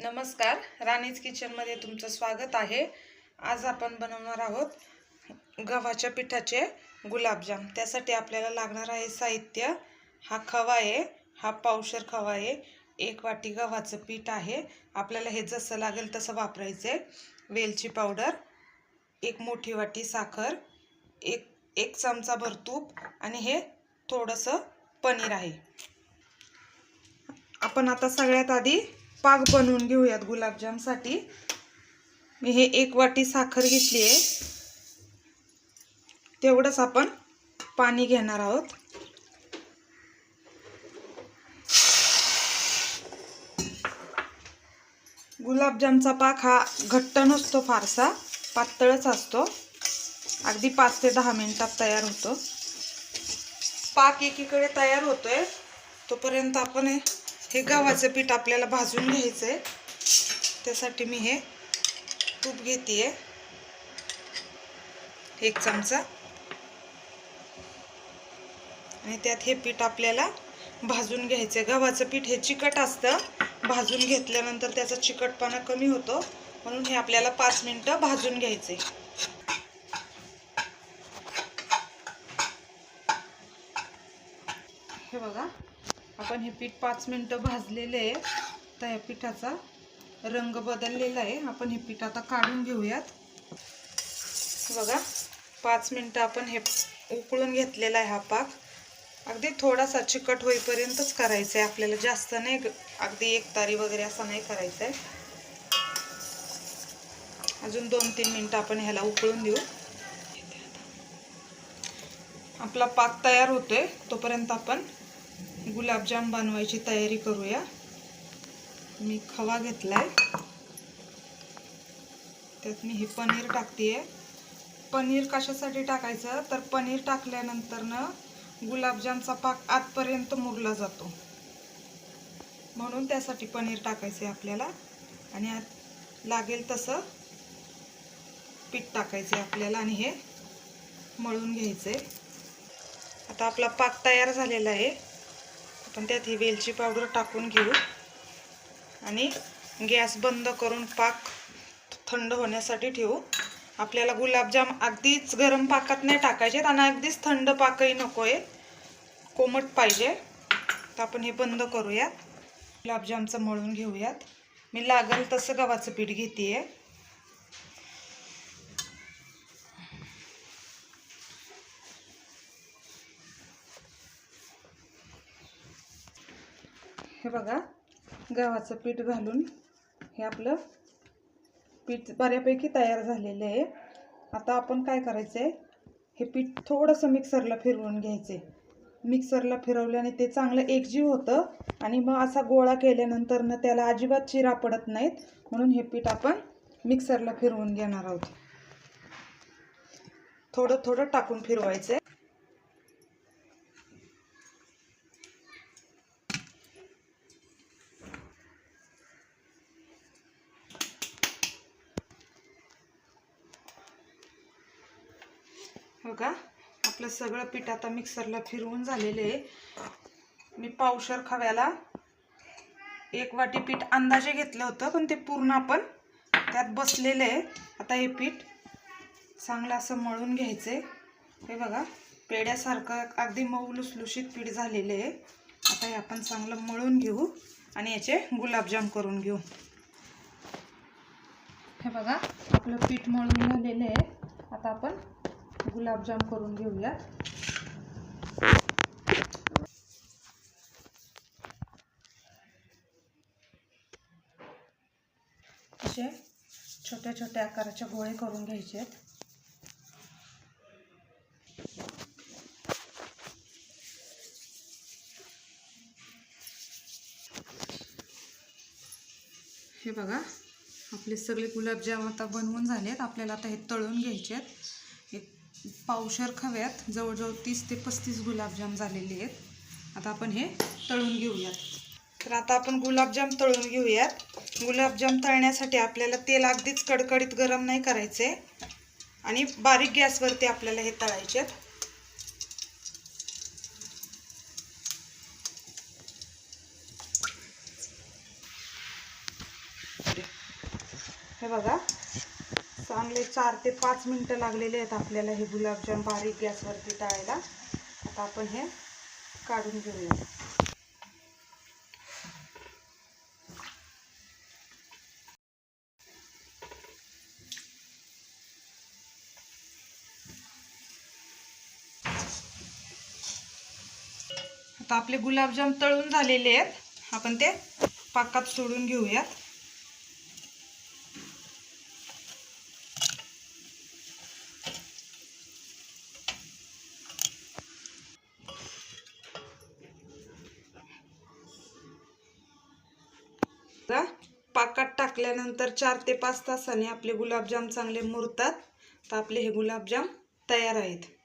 नमस्कार राणीज किचनमध्ये तुमचं स्वागत आहे. आज आपण बनवणार आहोत गव्हाच्या पिठाचे गुलाबजाम. त्यासाठी आपल्याला लागणार आहे साहित्य. हा खवा आहे हा पावशर खवा आहे. एक वाटी गव्हाचं पीठ आहे. आपल्याला हे जसं लागेल तसं वापरायचं आहे वेलची पावडर एक मोठी वाटी साखर एक एक चमचा तूप आणि हे थोडंसं पनीर आहे. आपण आता सगळ्यात आधी पाक बनवून घेऊयात गुलाबजामसाठी. मी हे एक वाटी साखर घेतली आहे. तेवढंच आपण पाणी घेणार आहोत. गुलाबजामचा पाक हा घट्ट नसतो फारसा पातळच असतो. अगदी पाच ते दहा मिनिटात तयार होतो. पाक एकीकडे तयार होतोय तोपर्यंत आपण हे गव्हाचं पीठ आपल्याला भाजून घ्यायचं आहे त्यासाठी मी हे तूप घेते एक चमचा. आणि त्यात हे पीठ आपल्याला भाजून घ्यायचं आहे गव्हाचं पीठ हे चिकट असतं. भाजून घेतल्यानंतर त्याचा चिकटपणा कमी होतो. म्हणून हे आपल्याला पाच मिनटं भाजून घ्यायचं आहे हे बघा. आपण हे पीठ पाच मिनटं भाजलेले आहे. तर या पिठाचा रंग बदललेला आहे. आपण हे पीठ आता काढून घेऊयात. बघा पाच मिनटं आपण हे उकळून घेतलेला आहे हा पाक. अगदी थोडासा चिकट होईपर्यंतच करायचं आहे आपल्याला जास्त नाही अगदी एक तारी वगैरे असा नाही करायचं आहे अजून दोन तीन मिनटं आपण ह्याला उकळून देऊ. आपला पाक तयार होतोय. तोपर्यंत आपण गुलाबजाम बनवायची तयारी करूया. मी खवा घेतला आहे त्यात मी हे पनीर टाकते पनीर कशासाठी टाकायचं? तर पनीर टाकल्यानंतरनं गुलाबजामचा पाक आतपर्यंत मुरला जातो. म्हणून त्यासाठी पनीर टाकायचं आहे आपल्याला. आणि आत लागेल तसं पीठ टाकायचं आहे आपल्याला आणि हे मळून घ्यायचं आहे आता आपला पाक तयार झालेला आहे. आपण त्यात ही वेलची पावडर टाकून घेऊ. आणि गॅस बंद करून पाक थंड होण्यासाठी ठेवू. आपल्याला गुलाबजाम अगदीच गरम पाकात नाही टाकायचे आणि अगदीच थंड पाकही नको आहे. कोमट पाहिजे. तर आपण हे बंद करूयात. गुलाबजामचं मळून घेऊयात. मी लागेल तसं गव्हाचं पीठ घेते आहे हे बघा गव्हाचं पीठ घालून हे आपलं पीठ बऱ्यापैकी तयार झालेलं आहे. आता आपण काय करायचं आहे हे पीठ थोडंसं मिक्सरला फिरवून घ्यायचे मिक्सरला फिरवल्याने ते चांगलं एकजीव होतं आणि मग असा गोळा केल्यानंतर ना त्याला अजिबात चिरा पडत नाहीत. म्हणून हे पीठ आपण मिक्सरला फिरवून घेणार आहोत. थोडं थोडं टाकून फिरवायचं आहे बघा आपलं सगळं पीठ आता मिक्सरला फिरवून झालेलं आहे. मी पावशर खव्याला एक वाटी पीठ अंदाजे घेतलं होतं पण ते पूर्ण आपण त्यात बसलेलं आहे. आता हे पीठ चांगलं असं मळून घ्यायचं आहे हे बघा पेड्यासारखं अगदी मऊ लुसलुशीत पीठ झालेलं आहे. आता हे आपण चांगलं मळून घेऊ आणि याचे गुलाबजाम करून घेऊ. हे बघा आपलं पीठ मळून झालेलं आहे. आता आपण गुलाबजाम करून घेऊयात. असे छोट्या छोट्या आकाराचे गोळे करून घ्यायचे. आहेत हे बघा आपले सगळे गुलाबजाम आता बनवून झालेत. आपल्याला आता हे तळून घ्यायचे आहेत पावशर खव्यात जवळजवळ तीस ते पस्तीस गुलाबजाम झालेले आहेत. आता आपण हे तळून घेऊयात. तर आता आपण गुलाबजाम तळून घेऊयात. गुलाबजाम तळण्यासाठी आपल्याला तेल अगदीच कडकडीत गरम नाही करायचे आणि बारीक गॅसवरती आपल्याला हे तळायचे आहेत. हे बघा चांगले चार ते पाच मिनटं लागलेले आहेत आपल्याला हे गुलाबजाम बारीक गॅसवरती तळायला. आता आपण हे काढून घेऊया. आता आपले गुलाबजाम तळून झालेले आहेत. आपण ते पाकात सोडून घेऊयात. पाकात टाकल्यानंतर चार ते पाच तासाने आपले गुलाबजाम चांगले मुरतात. तर आपले हे गुलाबजाम तयार आहेत.